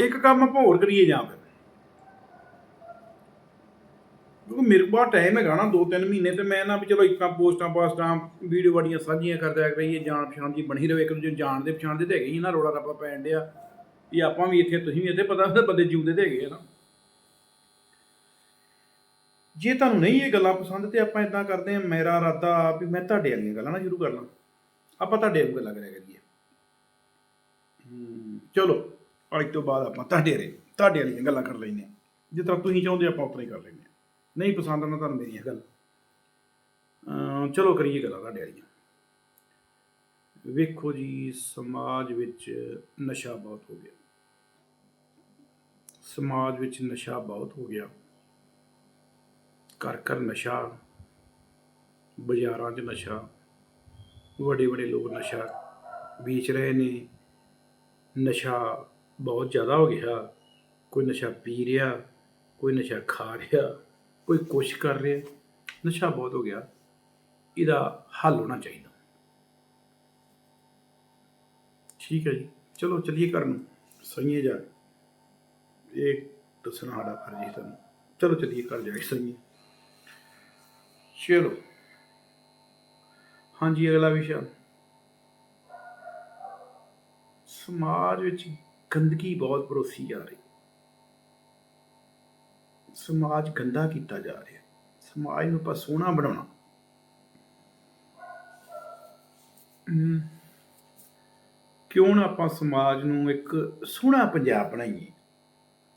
ਇੱਕ ਕੰਮ ਆਪਾਂ ਹੋਰ ਕਰੀਏ ਜਾਂ ਫਿਰ। ਕਿਉਂਕਿ ਮੇਰੇ ਕੋਲ ਟਾਈਮ ਹੈਗਾ ਨਾ 2-3 ਮਹੀਨੇ ਤੇ ਮੈਂ ਨਾ ਵੀ ਚਲੋ ਇੱਕਾਂ ਪੋਸਟਾਂ ਪਾਸਟਾਂ, ਵੀਡੀਓ ਵਾੜੀਆਂ ਸਾਂਝੀਆਂ ਕਰਦਿਆ ਕਰੀਏ ਜਾਣ ਪਛਾਣ ਜੀ ਬਣੀ ਰਵੇ, ਇੱਕ ਦੂਜੇ ਜਾਣਦੇ ਪਛਾਣਦੇ ਤੇ ਹੈਗੇ ਹੀ ਨਾ ਰੋੜਾ ਰੱਪਾ ਪੈਣ ਡਿਆ। ਵੀ ਆਪਾਂ ਵੀ ਇੱਥੇ, ਤੁਸੀਂ ਵੀ ਇੱਥੇ ਪਤਾ ਤਾਂ ਬੰਦੇ ਜਿਉਂਦੇ ਤੇ ਹੈਗੇ ਆ ਨਾ। ਜੇ ਤੁਹਾਨੂੰ ਨਹੀਂ ਇਹ ਗੱਲਾਂ ਪਸੰਦ ਤੇ ਆਪਾਂ ਇਦਾਂ ਕਰਦੇ ਆ ਮੇਰਾ ਇਰਾਦਾ ਵੀ ਮੈਂ ਤੁਹਾਡੇ ਵਾਲੀਆਂ ਗੱਲਾਂ ਨਾ ਸ਼ੁਰੂ ਕਰਨਾ ਆਪਾਂ ਤੁਹਾਡੇ ਵਾਲੀਆਂ ਗੱਲਾਂ ਕਰਿਆ ਕਰੀਏ। ਚਲੋ। ਅੱਜ ਤੋਂ ਬਾਅਦ ਆਪਾਂ ਤੁਹਾਡੇ ਰੇ ਤੁਹਾਡੇ ਵਾਲੀਆਂ ਗੱਲਾਂ ਕਰ ਲੈਂਦੇ ਹਾਂ। ਜਿਸ ਤਰ੍ਹਾਂ ਤੁਸੀਂ ਚਾਹੁੰਦੇ ਆਪਾਂ ਉਤਰਾ ਹੀ ਕਰ ਲੈਂਦੇ ਹਾਂ। ਨਹੀਂ ਪਸੰਦ ਨਾ ਤੁਹਾਨੂੰ ਮੇਰੀਆਂ ਗੱਲ। ਚਲੋ ਕਰੀਏ ਗੱਲਾਂ ਤੁਹਾਡੇ ਵਾਲੀਆਂ। ਵੇਖੋ ਜੀ, ਸਮਾਜ ਵਿੱਚ ਨਸ਼ਾ ਬਹੁਤ ਹੋ ਗਿਆ। ਸਮਾਜ ਵਿੱਚ ਨਸ਼ਾ ਬਹੁਤ ਹੋ ਗਿਆ। ਘਰ ਘਰ ਨਸ਼ਾ, ਬਾਜ਼ਾਰਾਂ 'ਚ ਨਸ਼ਾ, ਵੱਡੇ ਵੱਡੇ ਲੋਕ ਨਸ਼ਾ ਵੇਚ ਰਹੇ ਨੇ। ਨਸ਼ਾ ਬਹੁਤ ਜ਼ਿਆਦਾ ਹੋ ਗਿਆ। ਕੋਈ ਨਸ਼ਾ ਪੀ ਰਿਹਾ, ਕੋਈ ਨਸ਼ਾ ਖਾ ਰਿਹਾ, ਕੋਈ ਕੁਛ ਕਰ ਰਿਹਾ, ਨਸ਼ਾ ਬਹੁਤ ਹੋ ਗਿਆ। ਇਹਦਾ ਹੱਲ ਹੋਣਾ ਚਾਹੀਦਾ। ਠੀਕ ਹੈ ਜੀ। ਚਲੋ ਚਲਿਏ ਘਰ ਨੂੰ। ਸਹੀਏ ਜਾ। ਇਹ ਦੱਸਣਾ ਸਾਡਾ ਫਰਜ਼ ਹੈ ਤੁਹਾਨੂੰ। ਚਲੋ ਚਲਿਏ ਘਰ ਜਾ ਕੇ ਸਹੀਏ। ਚਲੋ। ਹਾਂਜੀ, ਅਗਲਾ ਵਿਸ਼ਾ। ਸਮਾਜ ਵਿੱਚ ਗੰਦਗੀ ਬਹੁਤ ਪਰੋਸੀ ਜਾ ਰਹੀ। ਸਮਾਜ ਗੰਦਾ ਕੀਤਾ ਜਾ ਰਿਹਾ। ਸਮਾਜ ਨੂੰ ਆਪਾਂ ਸੋਹਣਾ ਬਣਾਉਣਾ। ਕਿਉਂ ਨਾ ਆਪਾਂ ਸਮਾਜ ਨੂੰ ਇੱਕ ਸੋਹਣਾ ਪੰਜਾਬ ਬਣਾਈਏ।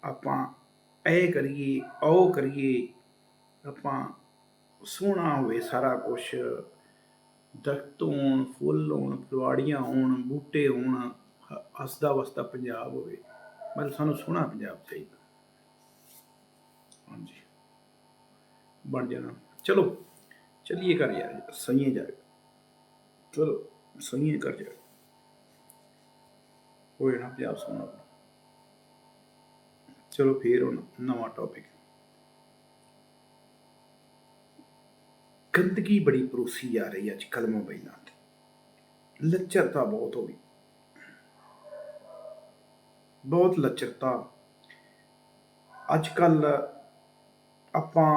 ਆਪਾਂ ਇਹ ਕਰੀਏ, ਉਹ ਕਰੀਏ, ਆਪਾਂ ਸੋਹਣਾ ਹੋਵੇ ਸਾਰਾ ਕੁਝ ਦਰਖਤ ਹੋਣ, ਫੁੱਲ ਹੋਣ ਫੁਲਵਾੜੀਆਂ ਹੋਣ, ਬੂਟੇ ਹੋਣ। ਹੱਸਦਾ ਵਸਦਾ ਪੰਜਾਬ ਹੋਵੇ। ਮਤਲਬ ਸਾਨੂੰ ਸੋਹਣਾ ਪੰਜਾਬ ਚਾਹੀਦਾ। ਹਾਂਜੀ। ਬਣ ਜਾਣਾ। ਚਲੋ, ਚਲਿਏ ਕਰ ਯਾਰ, ਸਹੀਏ ਜਾ ਚਲੋ, ਸਹੀਏ ਕਰ ਜਾ ਹੋਏ ਨਾ, ਪੰਜਾਬ ਸੋਹਣਾ ਚਲੋ, ਫੇਰ ਹੁਣ ਨਵਾਂ ਟੌਪਿਕ ਗੰਦਗੀ ਬੜੀ ਪਰੋਸੀ ਜਾ ਰਹੀ ਹੈ ਅੱਜ ਕੱਲ੍ਹ ਮੋਬਾਈਲਾਂ ਤੇ। ਲੱਚਰਤਾ ਬਹੁਤ ਹੋ ਗਈ। ਬਹੁਤ ਲੱਚਰਤਾ ਅੱਜ ਕੱਲ ਆਪਾਂ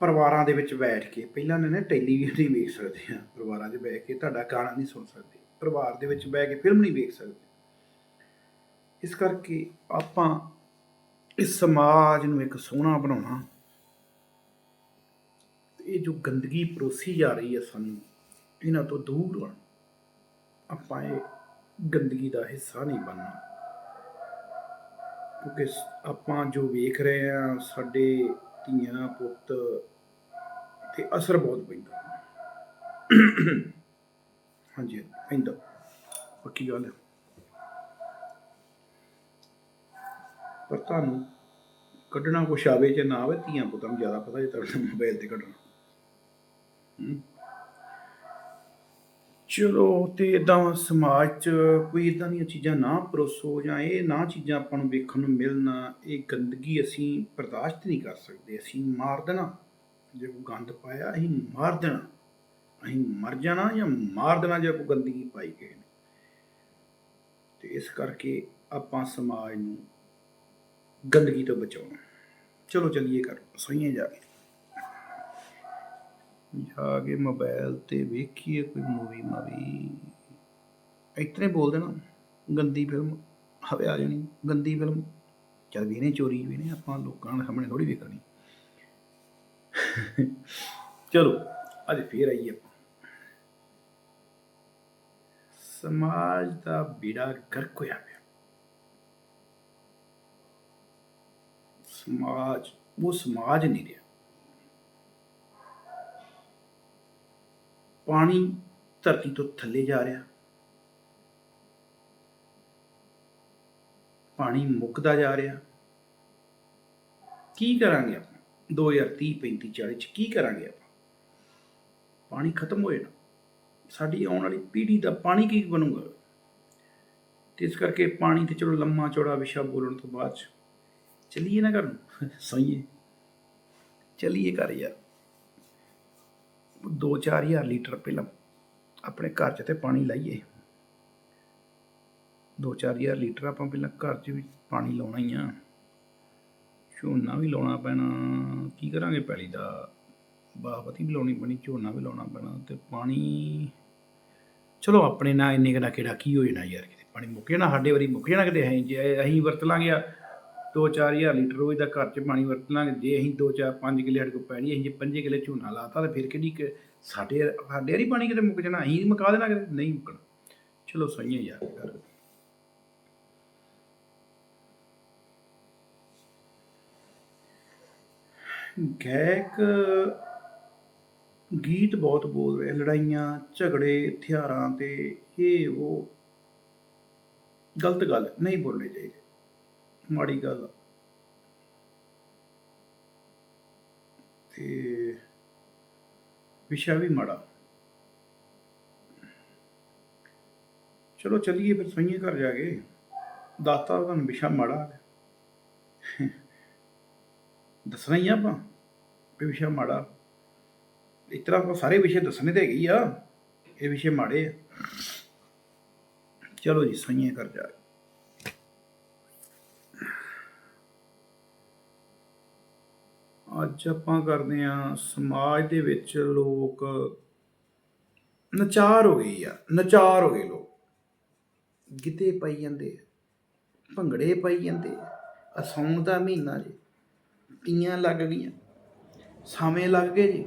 ਪਰਿਵਾਰਾਂ ਦੇ ਵਿੱਚ ਬੈਠ ਕੇ, ਪਹਿਲਾਂ ਨੇ ਨਾ ਟੈਲੀਵਿਜ਼ਨ ਨਹੀਂ ਵੇਖ ਸਕਦੇ ਆ ਪਰਿਵਾਰਾਂ 'ਚ ਬੈਠ ਕੇ, ਤੁਹਾਡਾ ਗਾਣਾ ਨਹੀਂ ਸੁਣ ਸਕਦੇ, ਪਰਿਵਾਰ ਦੇ ਵਿੱਚ ਬਹਿ ਕੇ ਫਿਲਮ ਨਹੀਂ ਵੇਖ ਸਕਦੇ। ਇਸ ਕਰਕੇ ਆਪਾਂ ਇਸ ਸਮਾਜ ਨੂੰ ਇੱਕ ਸੋਹਣਾ ਬਣਾਉਣਾ, ਇਹ ਜੋ ਗੰਦਗੀ ਪਰੋਸੀ ਜਾ ਰਹੀ ਹੈ ਸਾਨੂੰ, ਇਹਨਾਂ ਤੋਂ ਦੂਰ ਹੋਣਾ ਆਪਾਂ ਇਹ ਗੰਦਗੀ ਦਾ ਹਿੱਸਾ ਨਹੀਂ ਬਣਨਾ। ਕਿਉਂਕਿ ਆਪਾਂ ਜੋ ਵੇਖ ਰਹੇ ਆ, ਸਾਡੇ ਧੀਆਂ, ਪੁੱਤ ਤੇ ਅਸਰ ਬਹੁਤ ਪੈਂਦਾ। ਹਾਂਜੀ, ਪੈਂਦਾ। ਪੱਕੀ ਗੱਲ ਹੈ। ਪਰ ਤੁਹਾਨੂੰ ਕੱਢਣਾ ਕੁਛ ਆਵੇ ਜੇ ਨਾ ਆਵੇ, ਧੀਆਂ ਪੁੱਤਾਂ ਨੂੰ ਜ਼ਿਆਦਾ ਪਤਾ, ਜੇ ਤੁਹਾਡੇ ਮੋਬਾਈਲ ਤੇ ਕੱਢਣਾ। ਹਮ। ਚਲੋ ਤੇ ਇਦਾਂ ਸਮਾਜ 'ਚ ਕੋਈ ਇਦਾਂ ਦੀਆਂ ਚੀਜ਼ਾਂ ਨਾ ਪਰੋਸੋ ਜਾਂ ਇਹ ਨਾ ਚੀਜ਼ਾਂ ਆਪਾਂ ਨੂੰ ਵੇਖਣ ਨੂੰ ਮਿਲਣਾ, ਇਹ ਗੰਦਗੀ ਅਸੀਂ ਬਰਦਾਸ਼ਤ ਨਹੀਂ ਕਰ ਸਕਦੇ। ਅਸੀਂ ਮਾਰ ਦੇਣਾ। ਜੇ ਕੋਈ ਗੰਦ ਪਾਇਆ, ਅਸੀਂ ਮਾਰ ਦੇਣਾ। ਅਸੀਂ ਮਰ ਜਾਣਾ ਜਾਂ ਮਾਰ ਦੇਣਾ ਜੇ ਕੋਈ ਗੰਦਗੀ ਪਾਈ ਗਈ ਨੇ ਤੇ ਇਸ ਕਰਕੇ ਆਪਾਂ ਸਮਾਜ ਨੂੰ ਗੰਦਗੀ ਤੋਂ ਬਚਾਉਣਾ। ਚਲੋ ਚੱਲੀਏ ਕਰ ਸਹੀਏ ਜਾ ਕੇ। ਜਾ ਕੇ ਮੋਬਾਈਲ ਤੇ ਵੇਖੀਏ ਕੋਈ ਮੂਵੀ ਮਾਵੀ। ਇਤਨੇ ਬੋਲ ਦੇਣਾ, ਗੰਦੀ ਫਿਲਮ ਹਵੇ ਆ ਜਾਣੀ, ਗੰਦੀ ਫਿਲਮ ਚੱਲ ਵੀ ਨੇ ਚੋਰੀ, ਵੀ ਨੇ ਆਪਾਂ ਲੋਕਾਂ ਦੇ ਸਾਹਮਣੇ ਥੋੜੀ ਵੇਖਣੀ। ਚਲੋ, ਅੱਜ ਫੇਰ ਆਈਏ ਆਪਾਂ। ਸਮਾਜ ਦਾ ਬੀੜਾ ਗਰਕ ਹੋਇਆ ਪਿਆ। ਸਮਾਜ, ਉਹ ਸਮਾਜ ਨਹੀਂ ਰਿਹਾ। ਪਾਣੀ ਧਰਤੀ ਤੋਂ ਥੱਲੇ ਜਾ ਰਿਹਾ। ਪਾਣੀ ਮੁੱਕਦਾ ਜਾ ਰਿਹਾ। ਕੀ ਕਰਾਂਗੇ ਆਪਾਂ? 2030 35 40 ਚ ਕੀ ਕਰਾਂਗੇ ਆਪਾਂ? ਪਾਣੀ ਖਤਮ ਹੋਏ ਨਾ। ਸਾਡੀ ਆਉਣ ਵਾਲੀ ਪੀੜ੍ਹੀ ਦਾ ਪਾਣੀ ਕੀ ਬਣੂਗਾ? ਤੇ ਇਸ ਕਰਕੇ ਪਾਣੀ ਤੇ ਚਲੋ ਲੰਮਾ ਚੌੜਾ ਵਿਸ਼ਾ ਬੋਲਣ ਤੋਂ ਬਾਅਦ ਚ ਚੱਲੀਏ ਨਾ ਘਰ ਨੂੰ। ਸਹੀਏ। ਚੱਲੀਏ ਘਰ ਯਾਰ। 2 ਹਜ਼ਾਰ ਲੀਟਰ ਪਹਿਲਾਂ ਆਪਣੇ ਘਰ 'ਚ ਤੇ ਪਾਣੀ ਲਾਈਏ। 2-4000 ਲੀਟਰ ਆਪਾਂ ਪਹਿਲਾਂ ਘਰ 'ਚ ਵੀ ਪਾਣੀ ਲਾਉਣਾ ਹੀ ਆ। ਝੋਨਾ ਵੀ ਲਾਉਣਾ ਪੈਣਾ, ਕੀ ਕਰਾਂਗੇ ਪੈਲੀ ਦਾ? ਬਾਸਮਤੀ ਵੀ ਲਾਉਣੀ ਪੈਣੀ, ਝੋਨਾ ਵੀ ਲਾਉਣਾ ਪੈਣਾ ਤੇ ਪਾਣੀ ਚਲੋ ਆਪਣੇ ਨਾਲ ਇੰਨੇ ਕਿਹੜਾ ਕਿਹੜਾ ਕੀ ਹੋ ਜਾਣਾ ਯਾਰ ਕਿਤੇ, ਪਾਣੀ ਮੁੱਕ ਜਾਣਾ, ਸਾਡੇ ਵਾਰੀ ਮੁੱਕ ਜਾਣਾ ਕਿਤੇ, ਅਸੀਂ ਜੇ ਅਸੀਂ ਵਰਤ ਲਾਂਗੇ ਆ। 2-4000 ਲੀਟਰ ਰੋਜ਼ ਦਾ ਘਰ 'ਚ ਪਾਣੀ ਵਰਤ ਲਾਂਗੇ ਜੇ ਅਸੀਂ 2-4-5 ਕਿੱਲੇ ਸਾਡੇ ਕੋਲ ਪੈਣੀ, ਅਸੀਂ ਜੇ 5 ਕਿੱਲੇ ਝੋਨਾ ਲਾਤਾ ਤਾਂ ਫਿਰ ਕਿਹੜੀ ਕਿ, ਸਾਡੇ ਸਾਡੇ ਵਾਲੀ ਪਾਣੀ ਕਿਤੇ ਮੁੱਕ ਜਾਣਾ, ਅਸੀਂ ਮੁਕਾ ਦੇਣਾ ਕਿਤੇ, ਨਹੀਂ ਮੁੱਕਣਾ। ਚਲੋ ਸਹੀ ਹੈ ਯਾਰ ਗੱਲ। ਗਾਇਕ ਗੀਤ ਬਹੁਤ ਬੋਲ ਰਹੇ, ਲੜਾਈਆਂ, ਝਗੜੇ, ਹਥਿਆਰਾਂ ਤੇ ਇਹ ਉਹ ਗਲਤ ਗੱਲ, ਨਹੀਂ ਬੋਲਣੀ ਚਾਹੀਦੀ। ਮਾੜੀ ਗੱਲ ਆ। ਤੇ ਵਿਸ਼ਾ ਵੀ ਮਾੜਾ। ਚਲੋ ਚੱਲੀਏ ਫਿਰ ਸੋਈਏ ਘਰ ਜਾ ਕੇ। ਦੱਸਤਾ ਤੁਹਾਨੂੰ ਵਿਸ਼ਾ ਮਾੜਾ ਦੱਸਣਾ ਹੀ ਆ ਆਪਾਂ ਵੀ ਵਿਸ਼ਾ ਮਾੜਾ। ਇਸ ਤਰ੍ਹਾਂ ਆਪਾਂ ਸਾਰੇ ਵਿਸ਼ੇ ਦੱਸਣੇ ਤੇ ਹੈਗੇ ਆ। ਇਹ ਵਿਸ਼ੇ ਮਾੜੇ ਆ। ਚਲੋ ਜੀ ਸੋਈਏ ਘਰ ਜਾ ਕੇ। ਅੱਜ ਆਪਾਂ ਕਰਦੇ ਆ ਸਮਾਜ ਦੇ ਵਿੱਚ ਲੋਕ ਨਚਾਰ ਹੋ ਗਏ ਆ ਨਚਾਰ ਹੋ ਗਏ ਲੋਕ। ਗਿੱਧੇ ਪਾਈ ਜਾਂਦੇ ਭੰਗੜੇ ਪਾਈ ਜਾਂਦੇ ਆ, ਆਹ ਦਾ ਮਹੀਨਾ ਜੀ, ਤੀਆਂ ਲੱਗ ਗਈਆਂ, ਸਾਵੇਂ ਲੱਗ ਗਏ ਜੀ,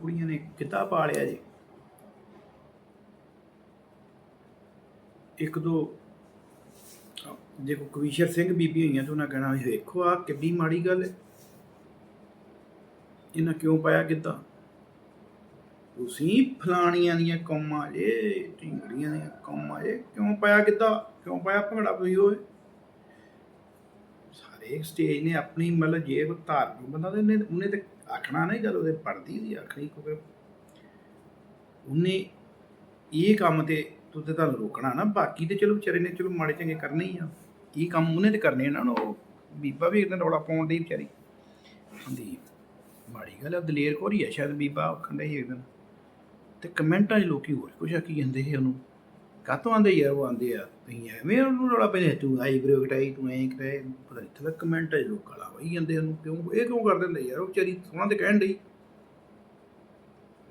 ਕੁੜੀਆਂ ਨੇ ਗਿੱਧਾ ਪਾ ਲਿਆ ਜੀ। ਇੱਕ ਦੋ ਜੇ ਕੋ ਕਵੀਸ਼ਰ ਸਿੰਘ ਬੀਬੀ ਹੋਈਆਂ ਤਾਂ ਉਹਨਾਂ ਕਹਿਣਾ ਵੀ ਵੇਖੋ ਆ ਕਿੱਡੀ ਮਾੜੀ ਗੱਲ ਹੈ। ਇਹਨਾਂ ਕਿਉਂ ਪਾਇਆ ਗਿੱਧਾ? ਤੁਸੀਂ ਫਲਾਣੀਆਂ ਦੀਆਂ ਕੌਮਾਂ ਜੇ, ਢਿੰਗੜੀਆਂ ਦੀਆਂ ਕੌਮਾਂ ਜੇ, ਕਿਉਂ ਪਾਇਆ ਗਿੱਧਾ? ਕਿਉਂ ਪਾਇਆ ਭੰਗੜਾ ਤੁਸੀਂ ਓਏ? ਸਾਰੇ ਸਟੇਜ ਨੇ ਆਪਣੀ ਮਤਲਬ ਜੇ ਕੋ ਧਾਰਮਿਕ ਬੰਦਾ ਤੇ ਉਹਨੇ ਉਹਨੇ ਤੇ ਆਖਣਾ ਨਹੀਂ ਗੱਲ, ਉਹਦੇ ਪੜਦੀ ਦੀ ਆਖਣੀ ਕਿਉਂਕਿ ਉਹਨੇ ਇਹ ਕੰਮ ਤੇ ਤੂੰ ਤੇ ਤੁਹਾਨੂੰ ਰੋਕਣਾ ਨਾ, ਬਾਕੀ ਤੇ ਚਲੋ ਵਿਚਾਰੇ ਨੇ ਚਲੋ ਮਾੜੇ ਚੰਗੇ ਕਰਨੇ ਹੀ ਆ। ਇਹ ਕੰਮ ਉਹਨੇ ਤੇ ਕਰਨੇ ਨਾ, ਉਹ ਬੀਬਾ ਵੀ ਇਦਾਂ ਰੌਲਾ ਪਾਉਣ ਦੀ ਵਿਚਾਰੀ। ਹੁੰਦੀ ਮਾੜੀ ਗੱਲ ਆ, ਦਲੇਰ ਕੋਰੀ ਆ ਸ਼ਾਇਦ ਬੀਬਾ, ਆਖਣ ਦੇ ਇੱਕ ਦਿਨ। ਤੇ ਕਮੈਂਟਾਂ 'ਚ ਲੋਕੀ ਹੋਰ ਕੁਛ ਆਖੀ ਜਾਂਦੇ ਸੀ ਉਹਨੂੰ? ਕਾਤੋਂ ਆਂਦੇ ਯਾਰ, ਉਹ ਆਂਦੇ ਆ, ਤੁਸੀਂ ਐਵੇਂ ਉਹਨੂੰ ਰੌਲਾ ਪੈਂਦੇ ਤੂੰ ਆਈ ਬਰੋ ਕਟਾਈ ਤੂੰ ਐਂ ਕਟਾਈ ਪਤਾ ਨਹੀਂ ਥੱਲੇ ਕਮੈਂਟਾਂ 'ਚ ਲੋਕ ਗਾਲਾਂ ਵਹੀ ਜਾਂਦੇ ਉਹਨੂੰ, ਕਿਉਂ, ਇਹ ਕਿਉਂ ਕਰ ਦਿੰਦੇ ਯਾਰ, ਉਹ ਵਿਚਾਰੀ ਸੋਹਣਾ ਤੇ ਕਹਿਣ ਡਈ।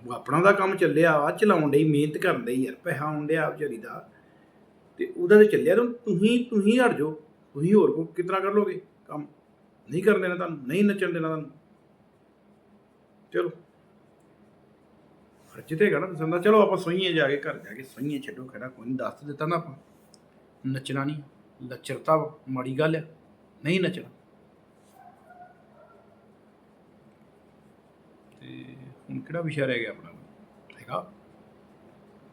ਉਹ ਆਪਣਾ ਦਾ ਕੰਮ ਚੱਲਿਆ ਆ ਚਲਾਉਣ ਡਈ, ਮਿਹਨਤ ਕਰਨ ਡਈ ਯਾਰ, ਪੈਸਾ ਆਉਣ ਡਿਆ ਵਿਚਾਰੀ ਦਾ। ਤੇ ਉਹਦਾ ਤੇ ਚੱਲਿਆ, ਤਾਂ ਤੁਸੀਂ ਤੁਸੀਂ ਹਟ ਜਾਓ, ਤੁਸੀਂ ਹੋਰ ਕੋ ਕਿਤਨਾ ਕਰ ਲੋਗੇ ਕੰਮ? ਨਹੀਂ ਕਰਨ ਦੇਣਾ ਤੁਹਾਨੂੰ, ਨਹੀਂ ਨੱਚਣ ਦੇਣਾ ਤੁਹਾਨੂੰ। ਚਲੋ। ਫਰਜ਼ ਤੇ ਨਾ ਦੱਸਣ ਚਲੋ ਆਪਾਂ ਸੋਈਏ ਜਾ ਕੇ ਘਰ ਜਾ ਕੇ ਸੋਈਏ ਛੱਡੋ ਖੜਾ ਕੋਈ ਨਹੀਂ ਦੱਸ ਦਿੱਤਾ ਨਾ ਆਪਾਂ। ਨੱਚਣਾ ਨਹੀਂ ਲੱਚਰਤਾ ਵਾ, ਮਾੜੀ ਗੱਲ ਹੈ ਨਹੀਂ ਨੱਚਣਾ। ਤੇ ਹੁਣ ਕਿਹੜਾ ਵਿਸ਼ਾ ਰਹਿ ਗਿਆ ਆਪਣਾ? ਹੈਗਾ।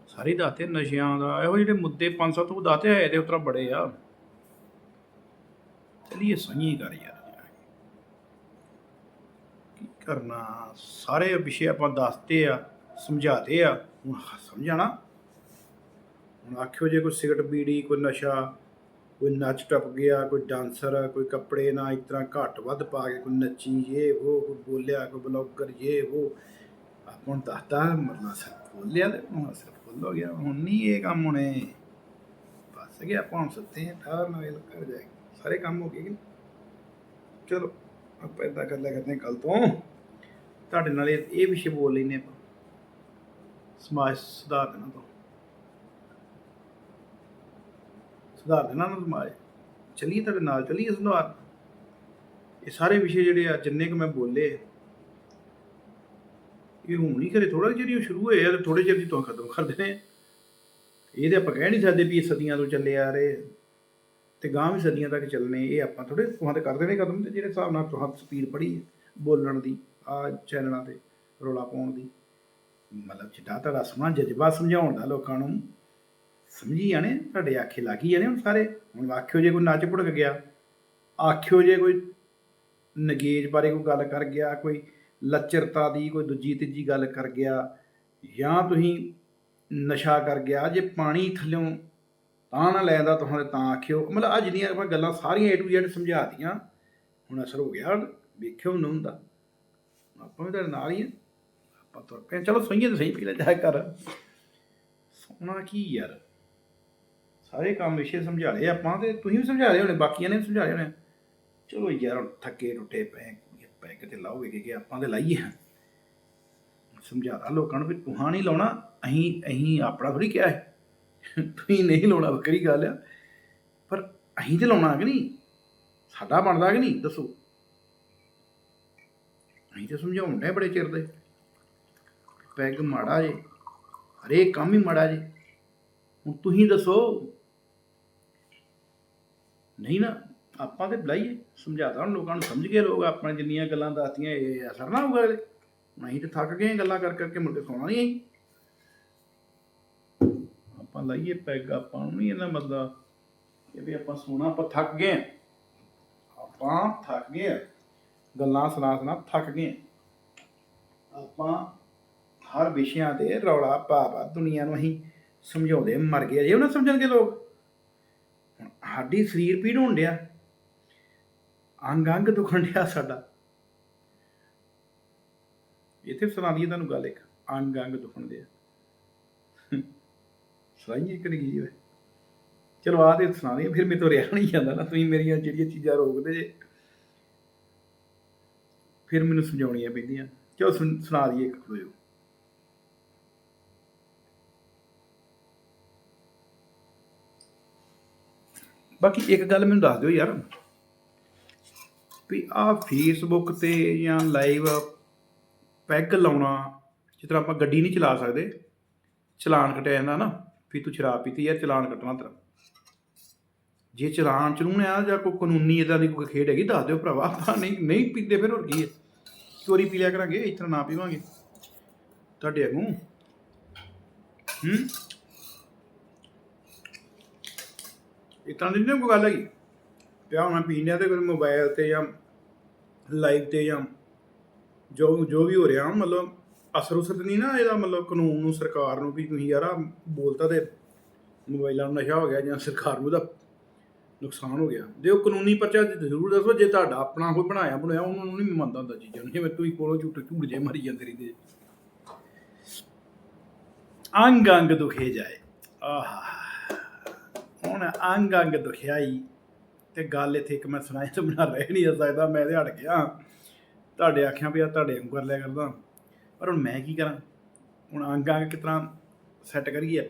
ਸਾਰੇ ਦਾਤੇ ਨਸ਼ਿਆਂ ਦਾ। ਇਹੋ ਜਿਹੜੇ ਮੁੱਦੇ ਪੰਜ ਸੱਤ ਉਹ ਦਾਤੇ ਆਏ ਦੇ ਉਤਰਾ ਬੜੇ ਆ। ਚਲਿਏ ਸੋਈਏ ਕਰ ਯਾਰ। ਕਰਨਾ, ਸਾਰੇ ਵਿਸ਼ੇ ਆਪਾਂ ਦੱਸਦੇ ਆ ਸਮਝਾਤੇ ਆ, ਹੁਣ ਸਮਝਾਣਾ। ਹੁਣ ਆਖਿਓ ਜੇ ਕੋਈ ਸਿਗਰਟ ਬੀੜੀ, ਕੋਈ ਨਸ਼ਾ, ਕੋਈ ਨੱਚ ਟੱਪ ਗਿਆ, ਕੋਈ ਡਾਂਸਰ, ਕੋਈ ਕੱਪੜੇ ਨਾ ਇਸ ਤਰ੍ਹਾਂ ਘੱਟ ਵੱਧ ਪਾ ਕੇ, ਕੋਈ ਨੱਚੀ ਇਹ ਉਹ, ਕੋਈ ਬੋਲਿਆ, ਕੋਈ ਬਲੌਗਰ ਇਹ ਉਹ, ਆਪਾਂ ਨੂੰ ਦੱਸਦਾ ਮਰਨਾ ਸਿਰ ਬੋਲਿਆ ਤੇ ਹੁਣ ਸਿਰ ਫੁੱਲ ਹੋ ਗਿਆ, ਹੁਣ ਨਹੀਂ ਇਹ ਕੰਮ ਹੋਣੇ। ਬਸ ਗਿਆ, ਆਪਾਂ ਹੁਣ ਸੁੱਤੇ ਆ ਠਾਰ ਨਾਲ ਕਰ ਜਾਏ ਸਾਰੇ ਕੰਮ ਹੋ ਗਏ ਚਲੋ। ਆਪਾਂ ਇਦਾਂ ਕਰ ਲਿਆ ਕਰਦੇ ਹਾਂ ਕੱਲ ਤੋਂ। ਤੁਹਾਡੇ ਨਾਲ ਇਹ ਵਿਸ਼ੇ ਬੋਲ ਲੈਨੇ ਆਪਾਂ। ਸਮਾਜ ਸੁਧਾਰ ਦੇਣਾ ਤੋਂ ਸੁਧਾਰ ਦੇਣਾ ਨਾ ਸਮਾਜ। ਚੱਲੀਏ ਤੁਹਾਡੇ ਨਾਲ, ਚੱਲੀਏ ਸੁਧਾਰ। ਇਹ ਸਾਰੇ ਵਿਸ਼ੇ ਜਿਹੜੇ ਆ, ਜਿੰਨੇ ਕੁ ਮੈਂ ਬੋਲੇ, ਇਹ ਹੁਣ ਹੀ ਕਰੇ ਥੋੜਾ ਜਿਹਾ ਉਹ ਸ਼ੁਰੂ ਹੋਏ ਆ, ਤੇ ਥੋੜੇ ਚਿਰ ਦੀ ਤੋਂ ਖਤਮ ਕਰ ਦੇਣੇ ਆ। ਇਹ ਤੇ ਆਪਾਂ ਕਹਿ ਨਹੀਂ ਸਕਦੇ ਵੀ ਇਹ ਸਦੀਆਂ ਤੋਂ ਚੱਲੇ ਆ ਰਹੇ। ਤੇ ਗਾਂ ਵੀ ਸਦੀਆਂ ਤੱਕ ਚੱਲਣੇ ਇਹ ਆਪਾਂ ਥੋੜੇ ਤੁਹਾਂ ਤੇ ਕਰ ਦੇਣੇ ਕਦਮ ਤੇ, ਜਿਹੜੇ ਹਿਸਾਬ ਨਾਲ ਤੁਹਾਂ ਸਪੀਡ ਪੜੀ ਬੋਲਣ ਦੀ, ਆ ਚੈਨਲਾਂ ਤੇ ਰੋਲਾ ਪਾਉਣ ਦੀ। ਮਤਲਬ ਜਿੱਦਾਂ ਤੁਹਾਡਾ ਸਮਾਂ ਜਜ਼ਬਾ ਸਮਝਾਉਣ ਦਾ ਲੋਕਾਂ ਨੂੰ, ਸਮਝੀ ਜਾਣੇ, ਤੁਹਾਡੇ ਆਖੇ ਲੱਗ ਹੀ ਜਾਣੇ ਹੁਣ ਸਾਰੇ। ਹੁਣ ਆਖਿਓ ਜੇ ਕੋਈ ਨੱਚ ਭੁੜਕ ਗਿਆ, ਆਖਿਓ ਜੇ ਕੋਈ ਨਗੇਜ ਬਾਰੇ ਕੋਈ ਗੱਲ ਕਰ ਗਿਆ, ਕੋਈ ਲੱਚਰਤਾ ਦੀ ਕੋਈ ਦੂਜੀ ਤੀਜੀ ਗੱਲ ਕਰ ਗਿਆ, ਜਾਂ ਤੁਸੀਂ ਨਸ਼ਾ ਕਰ ਗਿਆ, ਜੇ ਪਾਣੀ ਥੱਲਿਓਂ ਤਾਂ ਨਾ ਲੈਂਦਾ ਤੁਹਾਨੂੰ ਤਾਂ ਆਖਿਓ। ਮਤਲਬ ਅੱਜ ਦੀਆਂ ਆਪਾਂ ਗੱਲਾਂ ਸਾਰੀਆਂ ਏ ਟੂ ਜ਼ੈਡ ਸਮਝਾਤੀਆਂ, ਹੁਣ ਅਸਰ ਹੋ ਗਿਆ। ਵੇਖਿਓ ਨਾ ਹੁੰਦਾ। ਆਪਾਂ ਵੀ ਤੁਹਾਡੇ ਨਾਲ ਹੀ ਆ। ਆਪਾਂ ਤੁਰ ਪਏ ਚਲੋ ਸੋਈਏ ਤਾਂ ਸਹੀ ਪਹਿਲਾਂ ਜਾ ਕਰ ਸੋਣਾ ਕੀ ਯਾਰ। ਸਾਰੇ ਕੰਮ ਵਿਸ਼ੇ ਸਮਝਾ ਲਏ ਆਪਾਂ ਤੇ ਤੁਸੀਂ ਵੀ ਸਮਝਾ ਲਏ ਹੋਣੇ, ਬਾਕੀਆਂ ਨੇ ਵੀ ਸਮਝਾ ਲਏ ਹੋਣੇ। ਚਲੋ ਯਾਰ, ਹੁਣ ਥੱਕੇ ਟੁੱਟੇ ਪਏ ਪੈ ਕਿਤੇ ਲਾਓਗੇ ਕਿ ਆਪਾਂ ਤੇ ਲਾਈਏ। ਸਮਝਾਤਾ ਲੋਕਾਂ ਨੂੰ ਵੀ ਤੁਹਾਂ ਨਹੀਂ ਲਾਉਣਾ, ਅਸੀਂ ਅਸੀਂ ਆਪਣਾ ਥੋੜੀ ਕਿਹਾ ਹੈ ਤੁਸੀਂ ਨਹੀਂ ਲਾਉਣਾ, ਵੱਖਰੀ ਗੱਲ ਆ। ਪਰ ਅਸੀਂ ਤੇ ਲਾਉਣਾ ਕਿ ਨਹੀਂ? ਸਾਡਾ ਬਣਦਾ ਕਿ ਨਹੀਂ? ਦੱਸੋ। ਅਸੀਂ ਤੇ ਸਮਝਾਉਣ ਡਏ ਬੜੇ ਚਿਰ ਦੇ। ਪੈਗ ਮਾੜਾ ਜੇ, ਹਰੇਕ ਕੰਮ ਹੀ ਮਾੜਾ ਜੇ। ਹੁਣ ਤੁਸੀਂ ਦੱਸੋ। ਨਹੀਂ ਨਾ, ਆਪਾਂ ਤੇ ਬੁਲਾਈਏ। ਸਮਝਾਤਾ ਹੁਣ ਲੋਕਾਂ ਨੂੰ, ਸਮਝ ਗਏ ਲੋਕ ਆਪਣਾ ਜਿੰਨੀਆਂ ਗੱਲਾਂ ਦੱਸਤੀਆਂ, ਇਹ ਅਸਰ ਨਾ ਹੋਊਗਾ ਇਹਦੇ ਨਹੀਂ ਤੇ ਥੱਕ ਗਏ, ਗੱਲਾਂ ਕਰ ਕਰਕੇ ਮੁੜ ਕੇ ਸੌਣਾ ਨਹੀਂ ਅਸੀਂ। ਆਪਾਂ ਲਾਈਏ ਪੈਗ, ਆਪਾਂ ਨੂੰ ਨਹੀਂ ਇਹਨਾਂ ਮਤਲਬ ਇਹ ਵੀ ਆਪਾਂ ਸੋਣਾ, ਆਪਾਂ ਥੱਕ ਗਏ ਆਪਾਂ ਥੱਕ ਗਏ ਗੱਲਾਂ ਸੁਣਾ ਸੁਣਾ ਥੱਕ ਗਏ ਆਪਾਂ ਹਰ ਵਿਸ਼ਿਆਂ ਤੇ ਰੌਲਾ ਪਾ ਪਾ ਦੁਨੀਆ ਨੂੰ ਅਸੀਂ ਸਮਝਾਉਂਦੇ ਮਰ ਗਏ। ਜੇ ਉਹਨਾਂ ਸਮਝਣਗੇ ਲੋਕ। ਸਾਡੀ ਸਰੀਰ ਪੀੜ ਹੋਣ ਡਿਆ। ਅੰਗ ਅੰਗ ਦੁਖਣ ਡਿਆ ਸਾਡਾ। ਇੱਥੇ ਸੁਣਾ ਦਈਏ ਤੁਹਾਨੂੰ ਗੱਲ ਇੱਕ। ਅੰਗ ਅੰਗ ਦੁਖਣ ਡਿਆ। ਸੁਣਾਈਏ ਕਿ ਨਹੀਂ ਓਏ। ਚਲੋ ਆ ਤੇ ਸੁਣਾ ਦਈਏ ਫਿਰ ਮੇਰੇ ਤੋਂ ਰਿਹਾ ਨਹੀਂ ਜਾਂਦਾ ਨਾ, ਤੁਸੀਂ ਮੇਰੀਆਂ ਜਿਹੜੀਆਂ ਚੀਜ਼ਾਂ ਰੋਕਦੇ ਜੇ। ਫਿਰ ਮੈਨੂੰ ਸਮਝਾਉਣੀਆਂ ਪੈਂਦੀਆਂ। ਚਲੋ ਸੁਣਾ ਦਈਏ ਇੱਕ ਖਲੋਇਓ ਬਾਕੀ ਇੱਕ ਗੱਲ ਮੈਨੂੰ ਦੱਸ ਦਿਓ ਯਾਰ। ਵੀ ਆ ਫੇਸਬੁੱਕ ਤੇ ਜਾਂ ਲਾਈਵ ਪੈਗ ਲਾਉਣਾ, ਜਿਸ ਤਰ੍ਹਾਂ ਆਪਾਂ ਗੱਡੀ ਨਹੀਂ ਚਲਾ ਸਕਦੇ, ਚਲਾਨ ਕਟਿਆ ਜਾਂਦਾ ਨਾ। ਵੀ ਤੂੰ ਸ਼ਰਾਬ ਪੀਤੀ ਯਾਰ, ਚਲਾਨ ਕੱਟਣਾ ਤੇਰਾ। ਜੇ ਚਲਾਨ ਚਲੂਣ ਆ ਜਾਂ ਕੋਈ ਕਾਨੂੰਨੀ ਇਦਾਂ ਦੀ ਕੋਈ ਖੇਡ ਹੈਗੀ, ਦੱਸ ਦਿਓ ਭਰਾਵਾ, ਆਪਾਂ ਨਹੀਂ ਨਹੀਂ ਪੀਂਦੇ ਫਿਰ ਹੋਰ ਕੀ ਹੈ। ਚੋਰੀ ਪੀ ਲਿਆ ਕਰਾਂਗੇ, ਇਸ ਤਰ੍ਹਾਂ ਨਾ ਪੀਵਾਂਗੇ। ਤੁਹਾਡੇ ਅੱਗੋਂ ਹੂੰ? ਇਸ ਤਰ੍ਹਾਂ ਦੀ ਨਹੀਂ ਕੋਈ ਗੱਲ ਹੈਗੀ। ਪਿਆ ਹੁਣ ਪੀਂਦੇ ਲਿਆ ਤੇ ਕੋਈ ਮੋਬਾਈਲ ਤੇ ਜਾਂ ਲਾਈਵ ਤੇ ਜਾਂ ਜੋ ਜੋ ਵੀ ਹੋ ਰਿਹਾ, ਮਤਲਬ ਅਸਰ ਉਸਰ ਤਾਂ ਨਹੀਂ ਨਾ ਇਹਦਾ ਮਤਲਬ ਕਾਨੂੰਨ ਨੂੰ, ਸਰਕਾਰ ਨੂੰ ਵੀ ਤੁਸੀਂ ਯਾਰ ਆਹ ਬੋਲਤਾ ਤੇ ਮੋਬਾਈਲਾਂ ਨੂੰ ਨਸ਼ਾ ਹੋ ਗਿਆ ਜਾਂ ਸਰਕਾਰ ਨੂੰ ਉਹਦਾ ਨੁਕਸਾਨ ਹੋ ਗਿਆ। ਜੇ ਉਹ ਕਾਨੂੰਨੀ ਪਰਚਾ ਜ਼ਰੂਰ ਦੱਸੋ, ਜੇ ਤੁਹਾਡਾ ਆਪਣਾ ਕੋਈ ਬਣਾਇਆ ਬਣਾਇਆ, ਉਹਨਾਂ ਨੂੰ ਨਹੀਂ ਮੰਨਦਾ ਹੁੰਦਾ ਚੀਜ਼ਾਂ ਨੂੰ। ਜਿਵੇਂ ਤੁਸੀਂ ਕੋਲੋਂ ਝੂਠ ਝੂਠ ਜੇ ਮਰੀ ਜਾਂਦੇ ਰਹਿੰਦੇ ਅੰਗ ਅੰਗ ਦੁਖੇ ਜਾਏ। ਆਹਾ। ਹੁਣ ਅੰਗ ਅੰਗ ਦੁਖਿਆਈ ਤੇ ਗੱਲ ਇੱਥੇ ਇੱਕ ਮੈਂ ਸੁਣਾਈ ਤੋਂ ਬਣਾ ਰਹਿ ਨਹੀਂ ਸਕਦਾ ਮੈਂ ਤੇ ਹਟ ਗਿਆ। ਤੁਹਾਡੇ ਆਖਿਆ ਵੀ ਆ, ਤੁਹਾਡੇ ਨੂੰ ਕਰ ਲਿਆ ਕਰਦਾ। ਪਰ ਹੁਣ ਮੈਂ ਕੀ ਕਰਾਂ? ਹੁਣ ਅੰਗ ਅੰਗ ਕਿਸ ਤਰ੍ਹਾਂ ਸੈੱਟ ਕਰੀਏ